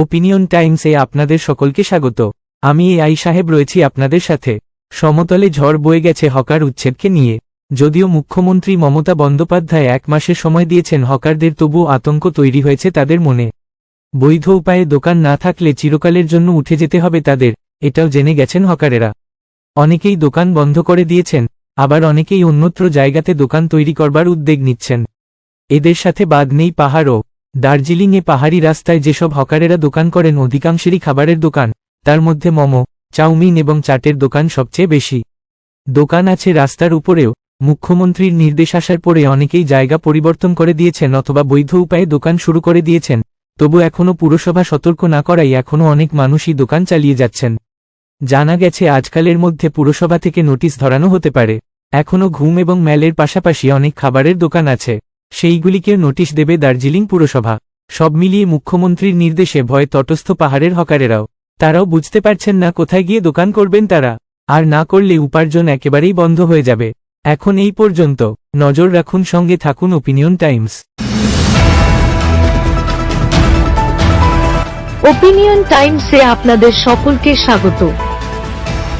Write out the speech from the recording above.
Opinion টাইমসে আপনাদের সকলকে স্বাগত। আমি এ আই সাহেব রয়েছি আপনাদের সাথে। সমতলে ঝড় বয়ে গেছে হকার উচ্ছেদকে নিয়ে। যদিও মুখ্যমন্ত্রী মমতা বন্দ্যোপাধ্যায় এক মাসের সময় দিয়েছেন হকারদের, তবুও আতঙ্ক তৈরি হয়েছে তাদের মনে। বৈধ উপায়ে দোকান না থাকলে চিরকালের জন্য উঠে যেতে হবে তাদের, এটাও জেনে গেছেন হকারেরা। অনেকেই দোকান বন্ধ করে দিয়েছেন, আবার অনেকেই অন্যত্র জায়গাতে দোকান তৈরি করবার উদ্যোগ নিচ্ছেন। এদের সাথে বাদ নেই পাহাড়ও। দার্জিলিংয়ে পাহাড়ি রাস্তায় যেসব হকারেরা দোকান করেন অধিকাংশেরই খাবারের দোকান, তার মধ্যে মোমো, চাউমিন এবং চাটের দোকান সবচেয়ে বেশি। দোকান আছে রাস্তার উপরেও, মুখ্যমন্ত্রীর নির্দেশ আসার পরে অনেকেই জায়গা পরিবর্তন করে দিয়েছেন অথবা বৈধ উপায়ে দোকান শুরু করে দিয়েছেন, তবু এখনও পুরসভা সতর্ক না করাই এখনও অনেক মানুষই দোকান চালিয়ে যাচ্ছেন। জানা গেছে আজকালের মধ্যে পুরসভা থেকে নোটিশ ধরানো হতে পারে। এখনও ঘুম এবং ম্যালের পাশাপাশি অনেক খাবারের দোকান আছে। সেইগুলিকে নোটিশ দেবে দার্জিলিং পুরসভা। সব মিলিয়ে মুখ্যমন্ত্রীর নির্দেশে ভয়ে তটস্থ পাহাড়ের হকারেরাও। তারাও বুঝতে পারছেন না কোথায় গিয়ে দোকান করবেন তারা। আর না করলে উপার্জন একেবারেই বন্ধ হয়ে যাবে। এখন এই পর্যন্ত। নজর রাখুন সঙ্গে থাকুন ওপিনিয়ন টাইমস। ওপিনিয়ন টাইমসে আপনাদের সকলকে স্বাগত।